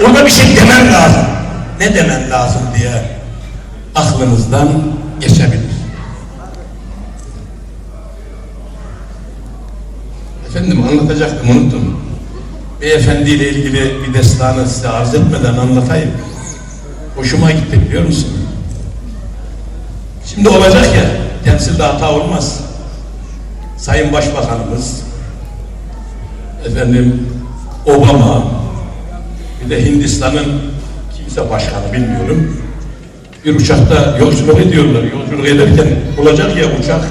Orada bir şey demen lazım. Ne demen lazım diye aklınızdan geçebilir. Efendim anlatacaktım unuttum. Beyefendiyle ilgili bir destanı size arz etmeden anlatayım. Hoşuma gitti biliyor musun? Şimdi olacak ya, temsilde hata olmaz. Sayın Başbakanımız, efendim Obama, bir de Hindistan'ın kimse başkanı bilmiyorum. Bir uçakta yolculuk ediyorlar. Yolculuk ederken olacak ya uçak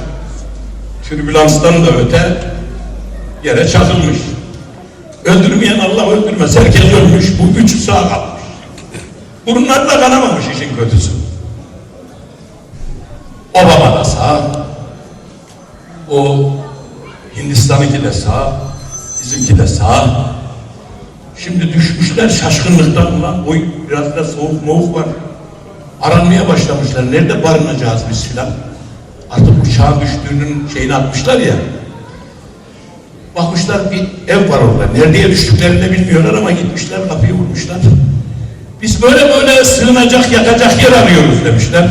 türbülanstan da öte yere çakılmış. Öldürmeyen Allah öldürmez. Herkes ölmüş. Bu üçü sağ kalmış. Burunlar da kanamamış işin kötüsü. Obama da sağ. O Hindistan'ınki de sağ. Bizimki de sağ. Şimdi düşmüşler şaşkınlıktan ulan. Oy biraz da soğuk moğuk var. Aranmaya başlamışlar. Nerede barınacağız biz filan. Artık uçağın düştüğünün şeyini atmışlar ya. Bakmışlar bir ev var orada. Nereye düştüklerini de bilmiyorlar ama gitmişler kapıyı vurmuşlar. Biz böyle böyle sığınacak yatacak yer arıyoruz demişler.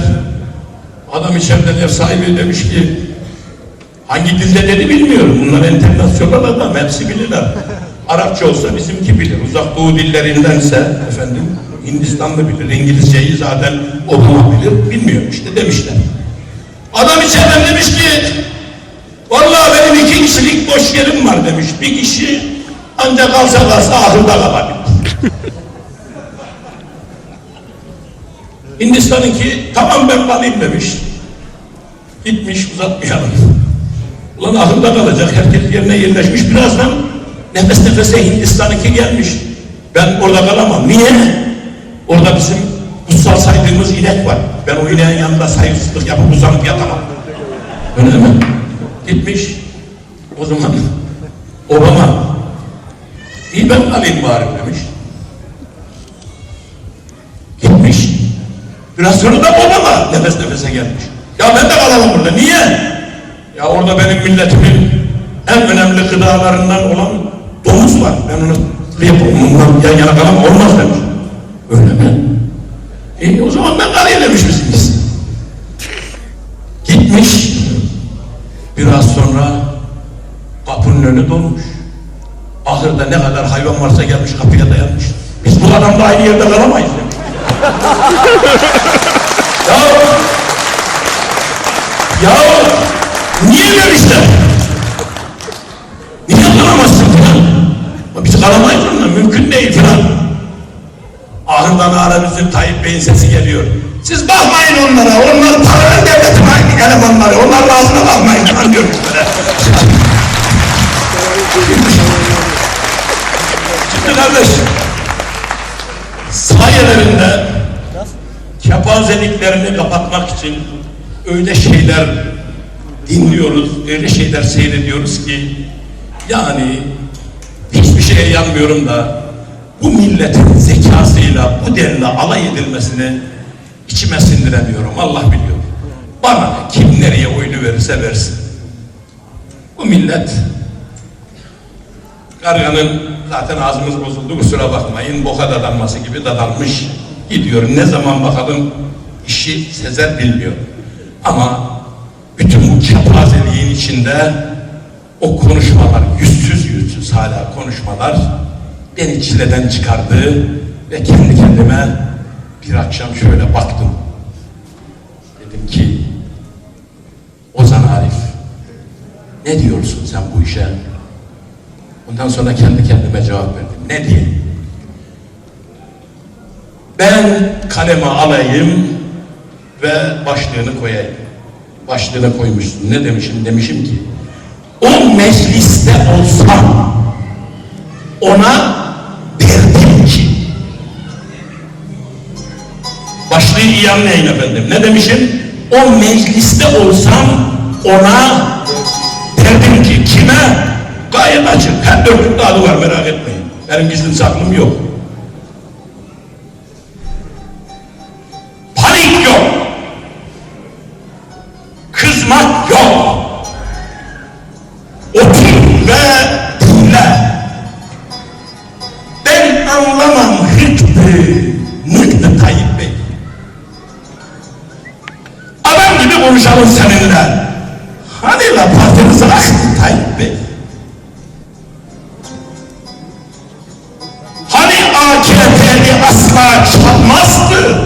Adam içeriden ev sahibi demiş ki hangi dilde dedi bilmiyorum. Bunlar enternasyonel adam hepsi bilirler. Arapça olsa bizimki bilir. Uzak doğu dillerindense efendim Hindistanlı bilir. İngilizceyi zaten Obama bilir. Bilmiyorum işte demişler. Adam içeriden demiş ki Vallahi benim iki kişilik boş yerim var demiş. Bir kişi ancak kalsa kalsa ahırda kalabilir. Hindistan'ınki tamam ben kalayım demiş. Gitmiş uzatmayalım. Ulan ahırda kalacak. Herkes yerine yerleşmiş. Birazdan nefes nefese Hindistan'ınki gelmiş. Ben orada kalamam. Niye? Orada bizim kutsal saydığımız inek var. Ben o ineğin yanında saygısızlık yapıp uzanıp yatamam. Öyle mi? Gitmiş. O zaman Obama iyi ben alayım bari demiş. Gitmiş. Biraz sonra da Obama nefes nefese gelmiş. Ya ben de kalamam burada. Niye? Ya orada benim milletimin en önemli gıdalarından olan domuz var. Ben onu yapamam. Yan yana kalamam. Olmaz demiş. Öyle mi? İyi o zaman ben kalayım demiş bizimkisi. Gitmiş. Biraz sonra kapının önü dolmuş. Ahırda ne kadar hayvan varsa gelmiş kapıya dayanmış. Biz bu adamla aynı yerde kalamayız demiş. ya ya niye demişler? Bizim Tayyip Bey'in sesi geliyor. Siz bakmayın onlara. Onlar paralel devletin elemanları. Onların ağzına bakmayın diyor böyle. Şimdi kardeş sayelerinde kepazeliklerini kapatmak için öyle şeyler dinliyoruz, öyle şeyler seyrediyoruz ki yani hiçbir şeye yanmıyorum da bu milletin zekasıyla bu denli alay edilmesini içime sindiremiyorum. Allah biliyor. Bana kim nereye oyunu verirse versin. Bu millet karganın zaten ağzımız bozuldu kusura bakmayın. Boka dadanması gibi dadanmış gidiyor. Ne zaman bakalım işi sezer bilmiyor. Ama bütün bu kepazeliğin içinde o konuşmalar, yüzsüz yüzsüz hala konuşmalar beni çileden çıkardı ve kendi kendime bir akşam şöyle baktım. Dedim ki Ozan Arif ne diyorsun sen bu işe? Ondan sonra kendi kendime cevap verdim. Ne diyeyim? Ben kaleme alayım ve başlığını koyayım. Başlığına koymuşsun. Ne demişim? Demişim ki o mecliste olsam ona başlığı iyi anlayın efendim. Ne demişim? O mecliste olsam ona derdim ki kime? Gayet açık. Her dörtlükte adı var merak etmeyin. Benim gizlim saklım yok. Konuşalım seninle. Hani la partiniz aktı Tayyip Bey? Hani AKP'li asla çalmazdı?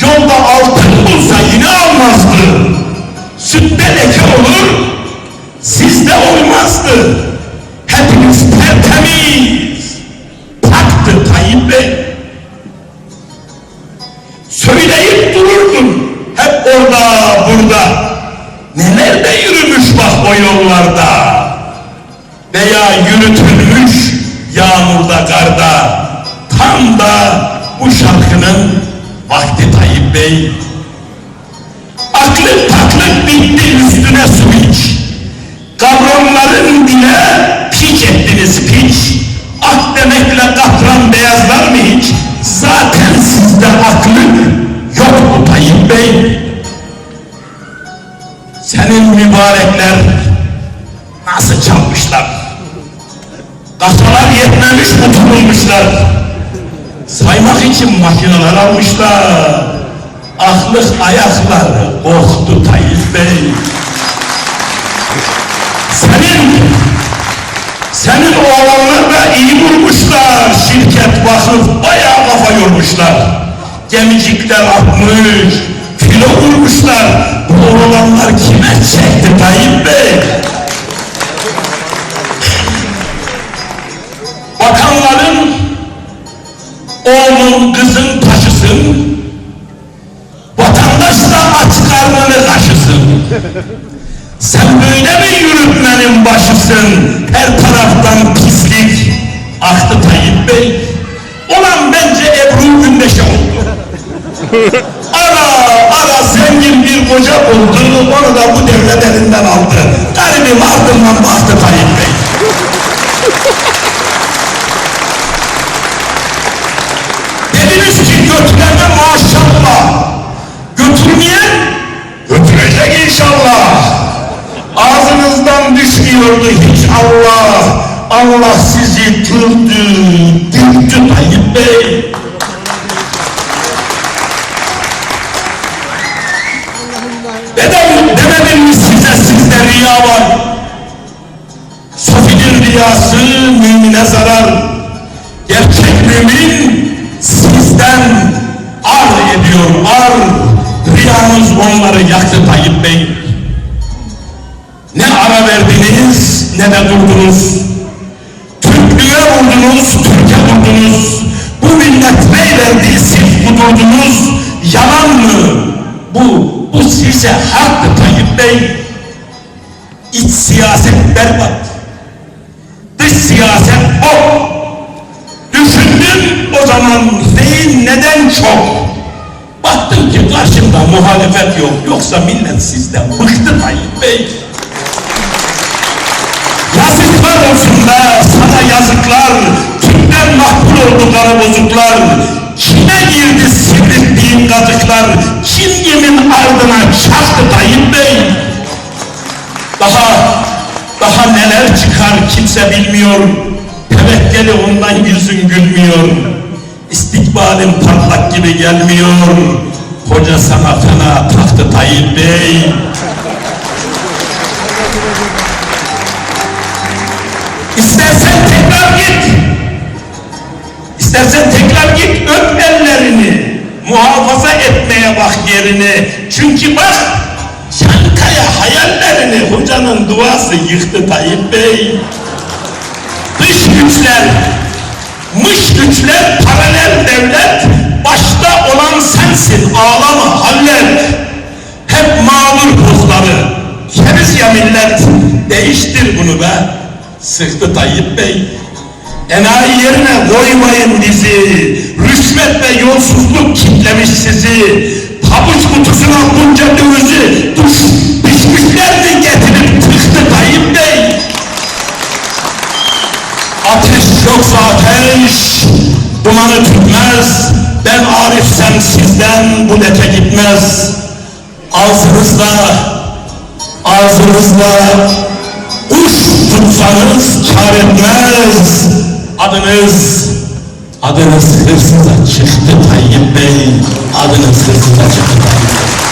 Yolda altın bulsa yine almazdı. Sütte leke olur, sizde olmazdı. Karda. Tam da bu şarkının vakti Tayyip Bey. Aklık taklık bitti üstüne su iç. Kavramların bile piç ettiniz piç. Ak demekle katran beyazlar mı hiç? Zaten sizde aklık yok mu Tayyip Bey? Senin mübarekler nasıl çalmışlar? Kasalar yetmemiş oturulmuşlar. Saymak için makineler almışlar. Aklık ayakları korktu Tayyip Bey. Senin senin oğlanlar da iyi vurmuşlar. Şirket vakıf bayağı kafa yormuşlar. Gemicikler atmış, filo vurmuşlar. Bu oğlanlar kime çekti Tayyip Bey? Oğlun kızın taşısın. Vatandaş da aç karnını kaşısın. Sen böyle mi yürütmenin başısın? Her taraftan pislik. Aktı Tayyip Bey. Olan bence Ebru Gündeş'e oldu. Ara ara zengin bir koca buldu. Onu da bu devlet elinden aldı. Garibim ardından baktı Tayyip Bey. Düşmüyordu hiç Allah. Allah sizi kıldı, büktü Tayyip Bey. Neden demedim mi size sizde riya var? Sofinin riyası mümine zarar. Gerçek mümin sizden ar ediyor ar. Riyanız onları yaktı Tayyip Bey. Ne ara verdiniz ne de durdunuz. Türklüğe vurdunuz, Türkiye vurdunuz. Bu millet ne verdi siz kudurdunuz. Yalan mı? Bu, bu size haktı Tayyip Bey. İç siyaset berbat. Dış siyaset o. Düşündüm o zaman değil neden çok. Baktım ki karşımda muhalefet yok. Yoksa millet sizden bıktı Tayyip Bey. Olsun sana yazıklar. Kimden mahvur oldu karı bozuklar. Kime girdi sivrildiğin kazıklar. Kim kimin ardına çaktı Tayyip Bey. Daha daha neler çıkar kimse bilmiyor. Tevekkeli ondan yüzün gülmüyor. İstikbalin parlak gibi gelmiyor. Hoca sana fena taktı Tayyip Bey. İstersen tekrar git. İstersen tekrar git öp ellerini. Muhafaza etmeye bak yerini. Çünkü bak Çankaya hayallerini hocanın duası yıktı Tayyip Bey. Dış güçler, mış güçler, paralel devlet, başta olan sensin, ağlama hallet. Hep mağdur pozları, keriz ya millet, değiştir bunu be. Sıktı Tayyip Bey. Enayi yerine koymayın bizi. Rüşvet ve yolsuzluk kitlemiş sizi. Pabuç kutusuna bunca döviz'i duş, pişmişler mi getirip tıktı Tayyip Bey? Ateş yoksa ateş, dumanı tütmez. Ben Arif'sem sizden bu leke gitmez. Ağzınızda, ağzınızda kuş tutsanız kar etmez. Adınız, Adınız hırsıza çıktı Tayyip Bey. Adınız hırsıza çıktı Tayyip Bey.